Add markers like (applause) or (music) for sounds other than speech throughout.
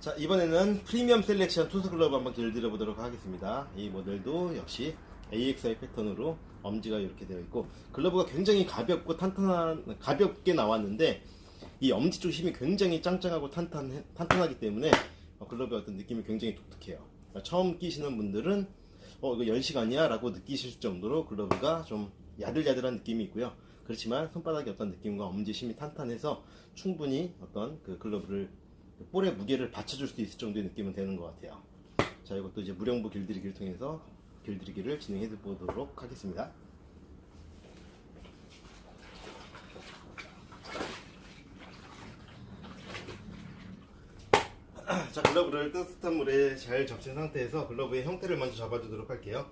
자 이번에는 프리미엄 셀렉션 투스 글러브 한번 길들여 보도록 하겠습니다. 이 모델도 역시 AXI 패턴으로 엄지가 이렇게 되어 있고 글러브가 굉장히 가볍고 탄탄한 가볍게 나왔는데 이 엄지 쪽 힘이 굉장히 짱짱하고 탄탄 탄탄하기 때문에 어, 글러브의 어떤 느낌이 굉장히 독특해요. 그러니까 처음 끼시는 분들은 어 이거 연식 아니야 라고 느끼실 정도로 글러브가 좀 야들야들한 느낌이 있고요. 그렇지만 손바닥의 어떤 느낌과 엄지 힘이 탄탄해서 충분히 어떤 그 글러브를 그 볼의 무게를 받쳐줄 수 있을 정도의 느낌은 되는 것 같아요. 자, 이것도 이제 무령부 길들이기를 통해서 길들이기를 진행해 보도록 하겠습니다. (clears throat) 자, 글러브를 따뜻한 물에 잘 적신 상태에서 글러브의 형태를 먼저 잡아주도록 할게요.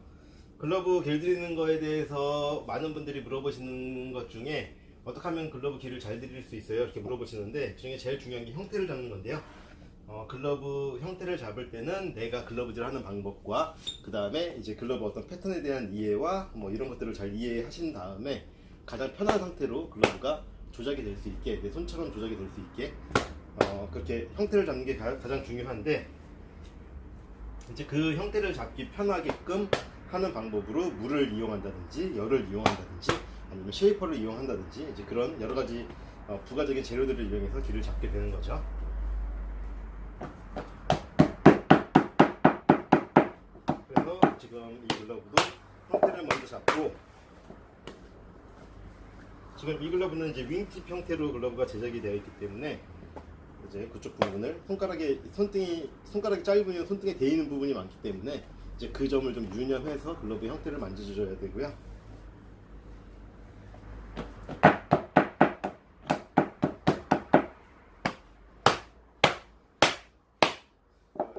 글러브 길들이는 거에 대해서 많은 분들이 물어보시는 것 중에 어떻게 하면 글러브 길을 잘 들일 수 있어요? 이렇게 물어보시는데 그 중에 제일 중요한 게 형태를 잡는 건데요. 어, 글러브 형태를 잡을 때는 내가 글러브질 하는 방법과 그 다음에 이제 글러브 어떤 패턴에 대한 이해와 뭐 이런 것들을 잘 이해하신 다음에 가장 편한 상태로 글러브가 조작이 될 수 있게 내 손처럼 조작이 될 수 있게 어, 그렇게 형태를 잡는 게 가, 가장 중요한데 이제 그 형태를 잡기 편하게끔 하는 방법으로 물을 이용한다든지 열을 이용한다든지 아니면 쉐이퍼를 이용한다든지 이제 그런 여러 가지 어, 부가적인 재료들을 이용해서 길을 잡게 되는 거죠. 그래서 지금 이 글러브도 형태를 먼저 잡고 지금 이 글러브는 이제 윙팁 형태로 글러브가 제작이 되어 있기 때문에 이제 그쪽 부분을 손가락에 손등이 손가락이 짧으면 손등에 대이는 부분이 많기 때문에 이제 그 점을 좀 유념해서 글러브 형태를 만져줘야 되고요.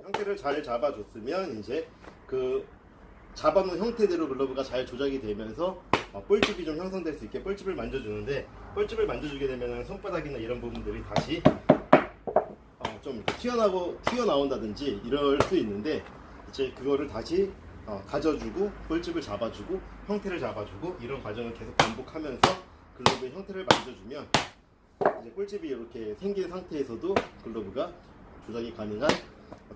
어, 형태를 잘 잡아줬으면 이제 그 잡아놓은 형태대로 글러브가 잘 조작이 되면서 어, 볼집이 좀 형성될 수 있게 볼집을 만져주는데 볼집을 만져주게 되면 손바닥이나 이런 부분들이 다시 어, 좀 튀어나고 튀어나온다든지 이럴 수 있는데 이제 그거를 다시 어, 가져주고 볼집을 잡아주고 형태를 잡아주고 이런 과정을 계속 반복하면서 글러브의 형태를 만져주면 이제 볼집이 이렇게 생긴 상태에서도 글러브가 조작이 가능한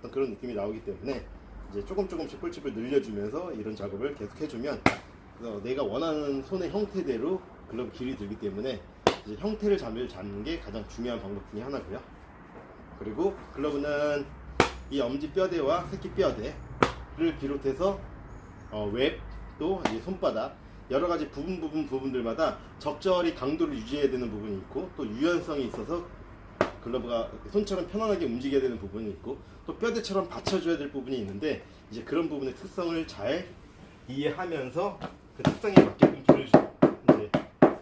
어떤 그런 느낌이 나오기 때문에 이제 조금 조금씩 볼집을 늘려주면서 이런 작업을 계속 해주면 내가 원하는 손의 형태대로 글러브 길이 들기 때문에 이제 형태를 잡을 잡는 게 가장 중요한 방법 중에 하나고요. 그리고 글러브는 이 엄지 뼈대와 새끼 뼈대를 비롯해서 어, 웹, 또 손바닥 여러 가지 부분 부분 부분들마다 적절히 강도를 유지해야 되는 부분이 있고 또 유연성이 있어서 글러브가 손처럼 편안하게 움직여야 되는 부분이 있고 또 뼈대처럼 받쳐줘야 될 부분이 있는데 이제 그런 부분의 특성을 잘 이해하면서 그 특성에 맞게끔 주- 이제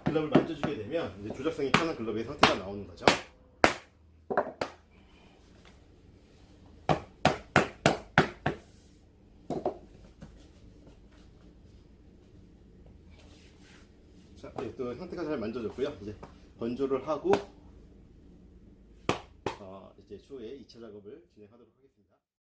글러브를 만져주게 되면 이제 조작성이 편한 글러브의 상태가 나오는 거죠. 자, 네, 또 형태가 잘 만져졌고요. 이제 건조를 하고 어, 이제 추후에 2차 작업을 진행하도록 하겠습니다.